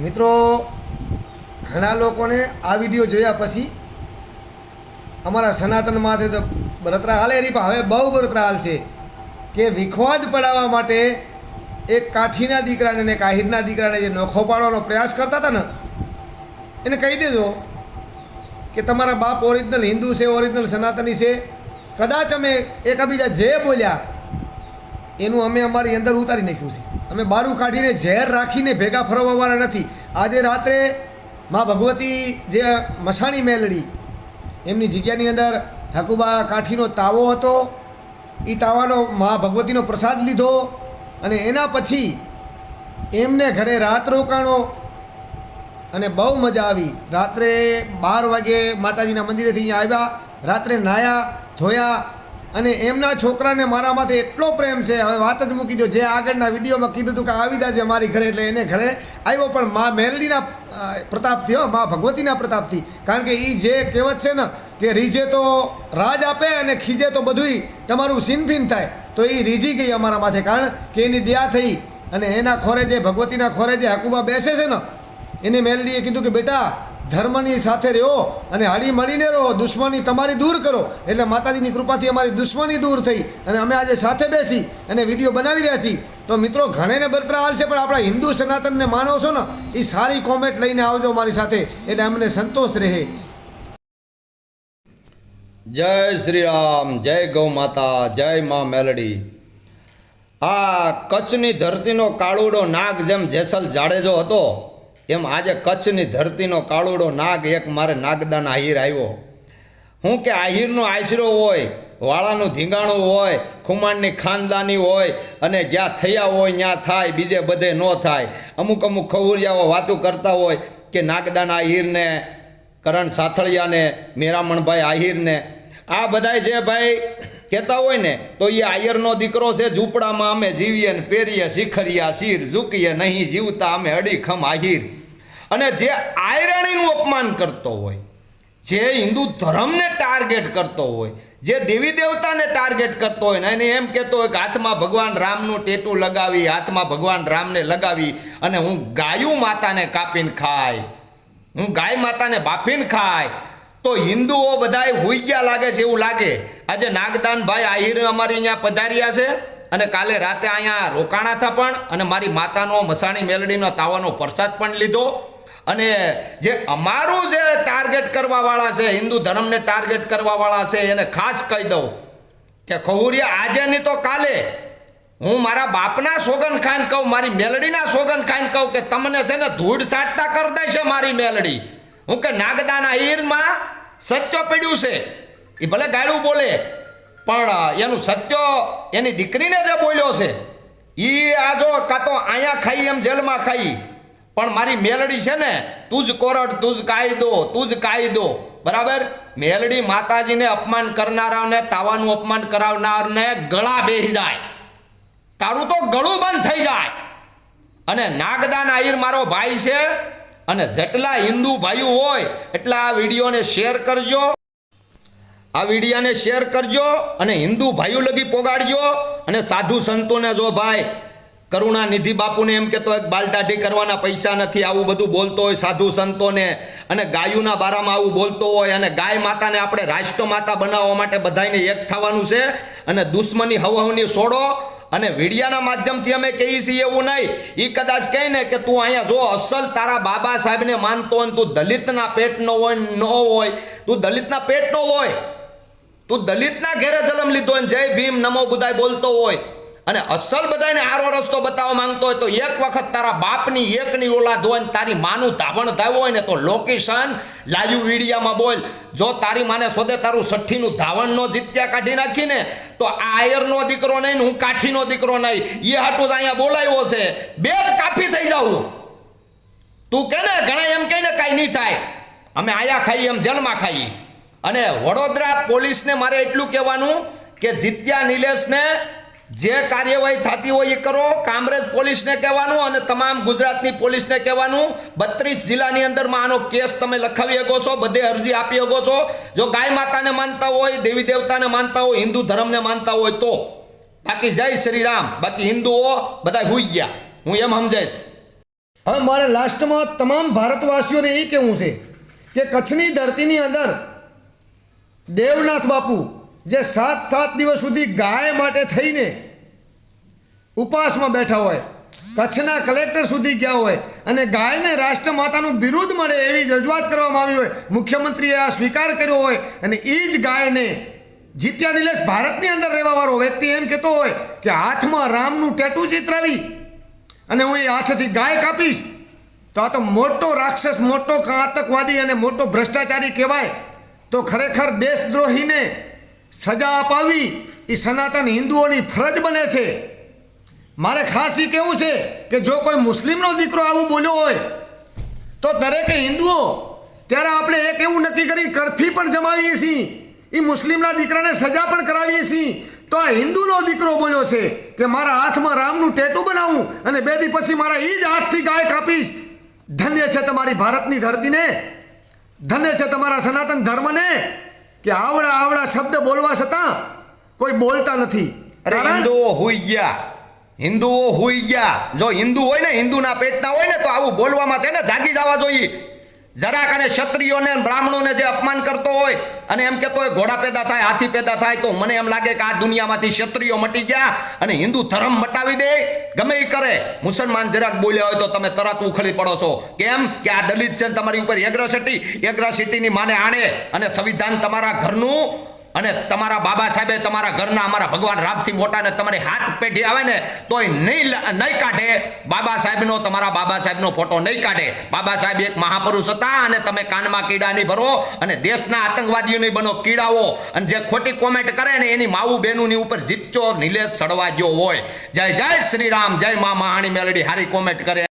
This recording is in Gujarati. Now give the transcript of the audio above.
મિત્રો, ઘણા લોકોને આ વીડિયો જોયા પછી અમારા સનાતન માથે તો બળતરા હાલે રી, પણ હવે બહુ બળતરા હાલ છે કે વિખવાદ પડાવવા માટે એક કાઠીના દીકરાને ને કાહિરના દીકરાને જે નોખો પાડવાનો પ્રયાસ કરતા હતા ને, એને કહી દેજો કે તમારા બાપ ઓરિજિનલ હિન્દુ છે ઓરિજિનલ સનાતની છે. કદાચ અમે એકબીજા જે બોલ્યા એનું અમે અમારી અંદર ઉતારી નાખ્યું છે. અમે બારું કાઢીને ઝેર રાખીને ભેગા ફરવાવાળા નથી. આજે રાત્રે મા ભગવતી જે મસાણી મેલડી, એમની જગ્યાની અંદર ઠાકુબા કાઠીનો તાવો હતો. એ તાવાનો મા ભગવતીનો પ્રસાદ લીધો અને એના પછી એમને ઘરે રાત રોકાણો અને બહુ મજા આવી. રાત્રે બાર વાગે માતાજીના મંદિરેથી અહીંયા આવ્યા. રાત્રે નાયા, ધોયા અને એમના છોકરાને મારા માટે એટલો પ્રેમ છે, હવે વાત જ મૂકી દો, જે આગળના વિડીયોમાં કીધું હતું કે આવી જાજે મારી ઘરે, એટલે એને ઘરે આવ્યો, પણ મા મેલડીના પ્રતાપથી, હો, મા ભગવતીના પ્રતાપથી. કારણ કે એ જે કહેવત છે ને, કે રીજે તો રાજ આપે અને ખીજે તો બધુંય તમારું સિનફીન થાય. તો એ રીજી ગઈ અમારા માથે, કારણ કે એની દયા થઈ અને એના ખોરે જે ભગવતીના ખોરે જે હકુબા બેસે છે ને, એને મેલડીએ કીધું કે, બેટા ધર્મની સાથે રહો અને હળી મળીને રહો, દુશ્મની તમારી દૂર કરો. એટલે માતાજીની કૃપાથી અમારી દુશ્મની દૂર થઈ અને અમે આજે સાથે બેસી અને વીડિયો બનાવી રહ્યા છીએ. તો મિત્રો, ઘણેને બરતરા હાલ પણ આપણા હિન્દુ સનાતનને માનો છો ને એ સારી કોમેન્ટ લઈને આવજો મારી સાથે. એટલે અમને સંતોષ રહે. જય શ્રી રામ, જય ગૌ માતા, જય મા મેલડી. આ કચ્છની ધરતીનો કાળુડો નાગ જેમ જેસલ જાડેજો હતો એમ આજે કચ્છની ધરતીનો કાળુડો નાગ એક મારે નાગદાન આહિર આવ્યો. હું કે આહિરનો આશરો હોય, વાળાનું ધીંગાણું હોય, ખુમાણની ખાનદાની હોય અને જ્યાં થયા હોય ત્યાં થાય, બીજે બધે ન થાય. અમુક અમુક ખવુરિયાઓ વાતો કરતા હોય કે નાગદાન આહિરને, કરણ સાથળિયાને, મેરામણભાઈ આહિરને. આ બધાય જે ભાઈ કહેતા હોય ને, તો એ આયરનો દીકરો છે, ઝૂંપડામાં અમે જીવીએ ને પહેરીએ શિખરિયા શીર ઝૂકીએ, નહીં જીવતા અમે અડીખમ આહિર. અને જે આયરણીનું અપમાન કરતો હોય, જે હિન્દુ ધર્મને ટાર્ગેટ કરતો હોય, જે દેવી દેવતાને ટાર્ગેટ કરતો હોય ને એને એમ કહેતો હોય કે હાથમાં ભગવાન રામનું ટેટું લગાવી, હાથમાં ભગવાન રામને લગાવી અને હું ગાયું માતાને કાપીને ખાય, હું ગાય માતાને બાફીને ખાય, તો હિન્દુઓ બધાય હુઈ ગયા લાગે છે એવું લાગે. આજે નાગદાનભાઈ આહિર અમારી અહીંયા પધાર્યા છે અને કાલે રાતે અહીંયા રોકાણા હતા પણ, અને મારી માતાનો મસાણી મેલડીનો તાવાનો પ્રસાદ પણ લીધો. અને જે અમારું જે ટાર્ગેટ કરવાવાળા છે, હિન્દુ ધર્મને ટાર્ગેટ કરવાવાળા છે, એને ખાસ કહી દઉં કે ખહુરિયા, આજે નહીં તો કાલે. હું મારા બાપના સોગન ખાઈને કહું, મારી મેલડીના સોગન ખાઈને કહું કે તમને છે ને ધૂળ સાટતા કરી દે છે મારી મેલડી. હું કે નાગદાના હીરમાં સત્ય પીડ્યું છે. એ ભલે ગાળું બોલે, પણ એનું સત્ય એની દીકરીને જે બોલ્યો છે. એ આ જો કાં તો અહીંયા ખાઈ, એમ જેલમાં ખાઈ. પણ મારી મેલડી છે ને, તું જ કોરડ, તું જ કાયદો, તું જ કાયદો. બરાબર? મેલડી માતાજીને અપમાન કરનારાને, તાવાનું અપમાન કરાવનારને ગળા બેસી જાય. તારું તો ગળું બંધ થઈ જાય. અને નાગદાન આહિર મારો ભાઈ છે, અને જેટલા હિન્દુ ભાઈઓ હોય, એટલા આ વિડીયોને શેર કરજો. આ વિડીયાને શેર કરજો અને હિન્દુ ભાઈઓ લગી પોગાડજો. અને સાધુ સંતોને જો ભાઈ કરુણાનિધિ બાપુને એમ કહેતો એક બાલટાઢી કરવાના પૈસા નથી, આવું બધું બોલતો હોય સાધુ સંતોને અને ગાયુના બારામાં આવું બોલતો હોય અને ગાય માતાને આપણે રાષ્ટ્ર માતા બનાવવા માટે બધાને એક થવાનું છે. અને દુશ્મની હવહવની છોડો અને વીડિયાના માધ્યમથી અમે કહીએ છીએ એવું નહીં. એ કદાચ કહે ને કે તું અહીંયા જો અસલ તારા બાબા સાહેબને માનતો હોય તું દલિતના પેટનો હોય ન હોય, તું દલિતના પેટનો હોય, તું દલિતના ઘેરે જન્મ લીધો હોય જય ભીમ નમો બુધાય બોલતો હોય અને અસલ બધાને આરો રસ્તો બતાવવા માંગતો હોય તો એક વખત તારા બાપની એકની ઓલાદ હોય ને તારી માનું ધાવણ ધાવ્યું હોય ને તો લોકેશન લાઈવ વીડિયામાં બોલ. જો તારી માને સોદે તારું સઠ્ઠીનું ધાવણ નો જીત્યા કાઢી નાખીને, તો આ આયરનો દીકરો નહીં હું કાઠીનો દીકરો નહીં. એ હાટું જ અહીંયા બોલાવ્યો છે. બે જ કાફી થઈ જાઉં. તું કે ને, ઘણા એમ કહીને કાંઈ નહીં થાય. અમે આયા ખાઈએ, એમ જેલમાં ખાઈએ. અને વડોદરા પોલીસને મારે એટલું કહેવાનું કે જીત્યા નિલેશને જે કાર્યવાહી થતી હોય એ કરો. કામરેજ પોલીસને કહેવાનું અને તમામ ગુજરાતની પોલીસને કહેવાનું. બત્રીસ જિલ્લાની અંદરમાં આનો કેસ તમે લખાવી શકો છો, બધે અરજી આપી શકો છો. જો ગાય માતાને માનતા હોય, દેવી દેવતાને માનતા હોય, હિન્દુ ધર્મને માનતા હોય તો. બાકી જય શ્રી રામ. બાકી હિન્દુઓ બધા હુઈ ગયા. હું એમ સમજાઈશ. હવે મારે લાસ્ટમાં તમામ ભારતવાસીઓને એ કહેવું છે કે કચ્છની ધરતીની અંદર દેવનાથ બાપુ જે સાત સાત દિવસ સુધી ગાય માટે થઈને ઉપવાસમાં બેઠા હોય, કચ્છના કલેક્ટર સુધી ગયા હોય અને ગાયને રાષ્ટ્રમાતાનું બિરુદ મળે એવી રજૂઆત કરવામાં આવી હોય, મુખ્યમંત્રીએ આ સ્વીકાર કર્યો હોય અને એ જ ગાયને જીત્યા નિલેશ ભારતની અંદર રહેવાવાળો વ્યક્તિ એમ કહેતો હોય કે હાથમાં રામનું ટેટુ ચિતરાવી અને હું એ હાથેથી ગાય કાપીશ, તો આ તો મોટો રાક્ષસ, મોટો આતંકવાદી અને મોટો ભ્રષ્ટાચારી કહેવાય. તો ખરેખર દેશદ્રોહીને સજા અપાવી એ સનાતન હિન્દુઓની ફરજ બને છે. મારે ખાસ એ કહેવું છે કે જો કોઈ મુસ્લિમનો દીકરો આવું બોલ્યો હોય, તો દરેકે હિન્દુઓ, ત્યારે આપણે એક એવું નક્કી કરી કરફી પણ જમાવીએ છીએ. એ મુસ્લિમના દીકરાને સજા પણ કરાવીએ છીએ. તો આ હિન્દુનો દીકરો બોલ્યો છે કે મારા હાથમાં રામનું ટેટુ બનાવું અને બે દી પછી મારા એ જ હાથથી ગાય કાપીશ. ધન્ય છે તમારી ભારતની ધરતીને. ધન્ય છે તમારા સનાતન ધર્મને. કે આવડા આવડા શબ્દ બોલવા છતાં કોઈ બોલતા નથી. અરે હિન્દુઓ હોઈ ગયા. હિન્દુઓ હોઈ ગયા. જો હિન્દુ હોય ને હિન્દુના પેટના હોય ને તો આવું બોલવામાં છે ને જાગી જવા જોઈએ. જરાક અને ક્ષત્રિયોને બ્રાહ્મણોને જે અપમાન કરતો હોય અને એમ કહેતો હોય, ઘોડા પેદા થાય, હાથી પેદા થાય, તો મને એમ લાગે કે આ દુનિયામાંથી ક્ષત્રિયો મટી ગયા અને હિન્દુ ધર્મ મટાવી દે. ગમે એ કરે. મુસલમાન જરાક બોલ્યા હોય તો તમે તરત ઉખડી પડો છો. કેમ? કે આ દલિત છે તમારી ઉપર એગ્રસિટી એગ્રસિટીની માને આણે અને સંવિધાન તમારા ઘરનું અને તમારા બાબા સાહેબે તમારા ઘરના અમારા ભગવાન રામથી મોટાને તમારી હાથ પેઢી આવે ને તોય નહીં નહીં કાઢે. બાબા સાહેબનો, તમારા બાબા સાહેબનો ફોટો નહીં કાઢે. બાબા સાહેબ એક મહાપુરુષ હતા અને તમે કાનમાં કીડા નહીં ભરો અને દેશના આતંકવાદીઓ નહીં બનો, કીડાઓ. અને જે ખોટી કોમેન્ટ કરે ને એની માવું બેનુની ઉપર જીતચો નિલેશ સડવા જેવો હોય. જય જય શ્રી રામ, જય મા મહાણી મેલડી, હારી કોમેન્ટ કરે.